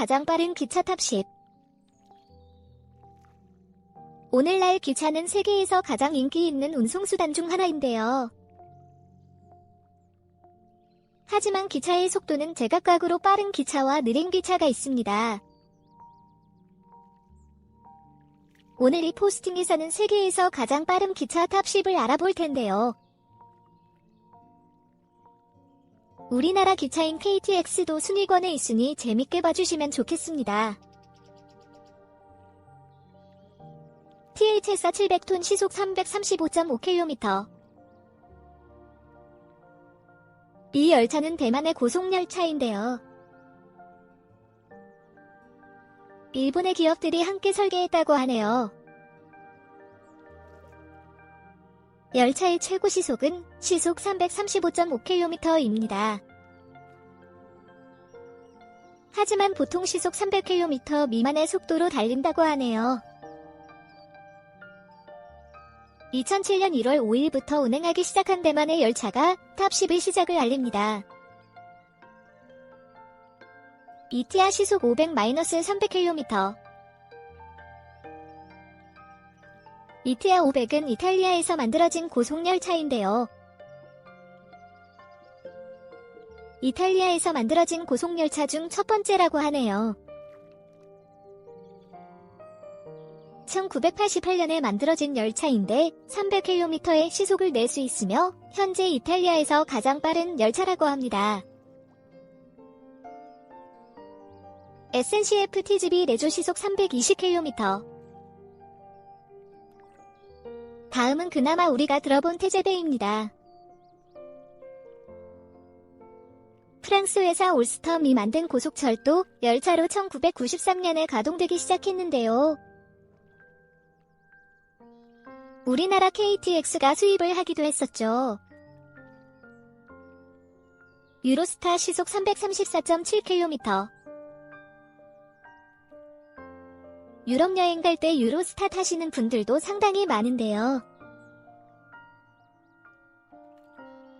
가장 빠른 기차 탑 10. 오늘날 기차는 세계에서 가장 인기 있는 운송수단 중 하나인데요. 하지만 기차의 속도는 제각각으로 빠른 기차와 느린 기차가 있습니다. 오늘 이 포스팅에서는 세계에서 가장 빠른 기차 탑 10을 알아볼 텐데요. 우리나라 기차인 KTX도 순위권에 있으니 재밌게 봐주시면 좋겠습니다. THS 700톤 시속 335.5km 이 열차는 대만의 고속열차인데요. 일본의 기업들이 함께 설계했다고 하네요. 열차의 최고 시속은 시속 335.5km입니다. 하지만 보통 시속 300km 미만의 속도로 달린다고 하네요. 2007년 1월 5일부터 운행하기 시작한 대만의 열차가 탑10의 시작을 알립니다. 이티아 시속 500-300km 이티아 500은 이탈리아에서 만들어진 고속열차인데요. 이탈리아에서 만들어진 고속열차 중 첫 번째라고 하네요. 1988년에 만들어진 열차인데 300km의 시속을 낼 수 있으며 현재 이탈리아에서 가장 빠른 열차라고 합니다. SNCF TGB 내조 시속 320km 다음은 그나마 우리가 들어본 태제베입니다. 프랑스 회사 올스텀이 만든 고속철도 열차로 1993년에 가동되기 시작했는데요. 우리나라 KTX가 수입을 하기도 했었죠. 유로스타 시속 334.7km 유럽 여행 갈 때 유로스타 타시는 분들도 상당히 많은데요.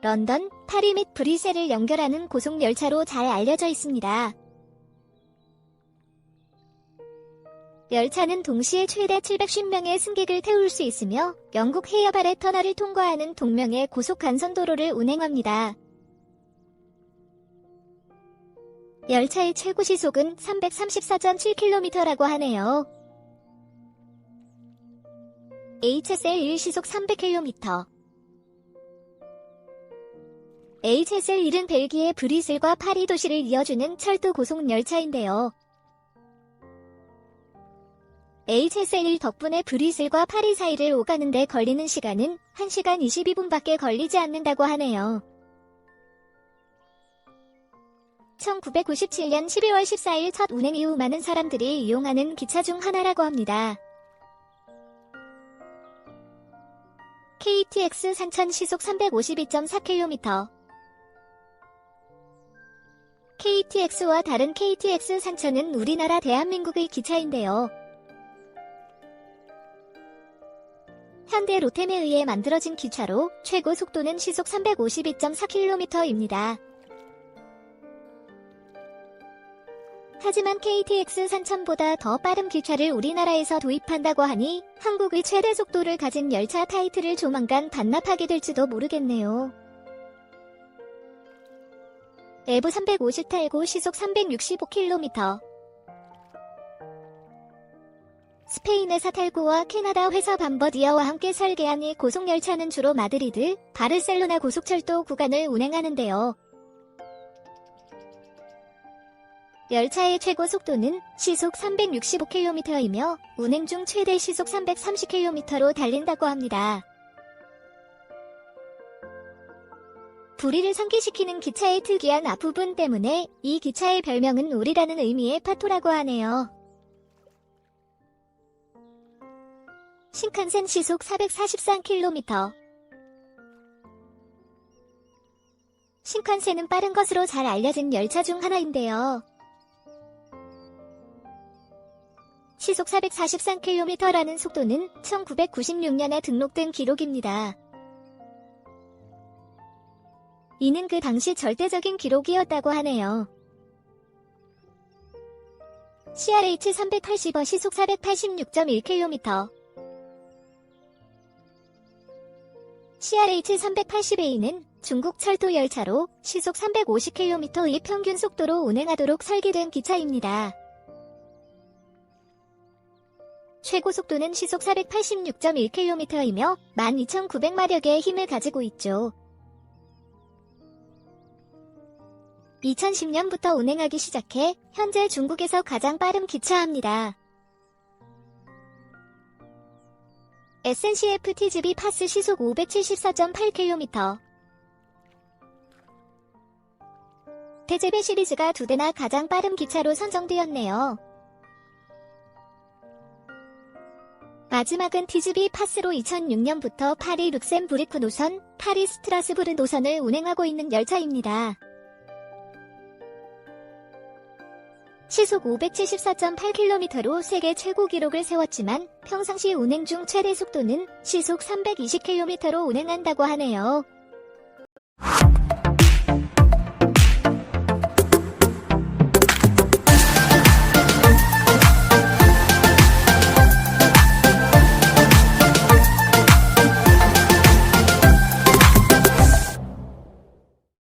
런던, 파리 및 브리셀을 연결하는 고속 열차로 잘 알려져 있습니다. 열차는 동시에 최대 750명의 승객을 태울 수 있으며 영국 해협 아래 터널을 통과하는 동명의 고속 간선도로를 운행합니다. 열차의 최고 시속은 334.7km라고 하네요. HSL1 시속 300km HSL1은 벨기에 브리슬과 파리 도시를 이어주는 철도 고속 열차인데요. HSL1 덕분에 브리슬과 파리 사이를 오가는데 걸리는 시간은 1시간 22분밖에 걸리지 않는다고 하네요. 1997년 12월 14일 첫 운행 이후 많은 사람들이 이용하는 기차 중 하나라고 합니다. KTX 산천 시속 352.4km KTX와 다른 KTX 산천은 우리나라 대한민국의 기차인데요. 현대 로템에 의해 만들어진 기차로 최고 속도는 시속 352.4km입니다. 하지만 KTX 산천보다 더 빠른 기차를 우리나라에서 도입한다고 하니 한국의 최대 속도를 가진 열차 타이틀을 조만간 반납하게 될지도 모르겠네요. 에브 350 탈고 시속 365km 스페인에서 탈고와 캐나다 회사 밤버디어와 함께 설계한 이 고속열차는 주로 마드리드, 바르셀로나 고속철도 구간을 운행하는데요. 열차의 최고 속도는 시속 365km이며 운행 중 최대 시속 330km로 달린다고 합니다. 불의를 상기시키는 기차의 특이한 앞부분 때문에 이 기차의 별명은 우리라는 의미의 파토라고 하네요. 신칸센 시속 443km 신칸센은 빠른 것으로 잘 알려진 열차 중 하나인데요. 시속 443km라는 속도는 1996년에 등록된 기록입니다. 이는 그 당시 절대적인 기록이었다고 하네요. CRH 380어 시속 486.1km. CRH 380A는 중국 철도 열차로 시속 350km의 평균 속도로 운행하도록 설계된 기차입니다. 최고 속도는 시속 486.1km이며 12,900마력의 힘을 가지고 있죠. 2010년부터 운행하기 시작해 현재 중국에서 가장 빠른 기차입니다. SNCF TGV 파스 시속 574.8km 대제배 시리즈가 두 대나 가장 빠른 기차로 선정되었네요. 마지막은 TGV 파스로 2006년부터 파리 룩셈부르크 노선, 파리 스트라스부르 노선을 운행하고 있는 열차입니다. 시속 574.8km로 세계 최고 기록을 세웠지만 평상시 운행 중 최대 속도는 시속 320km로 운행한다고 하네요.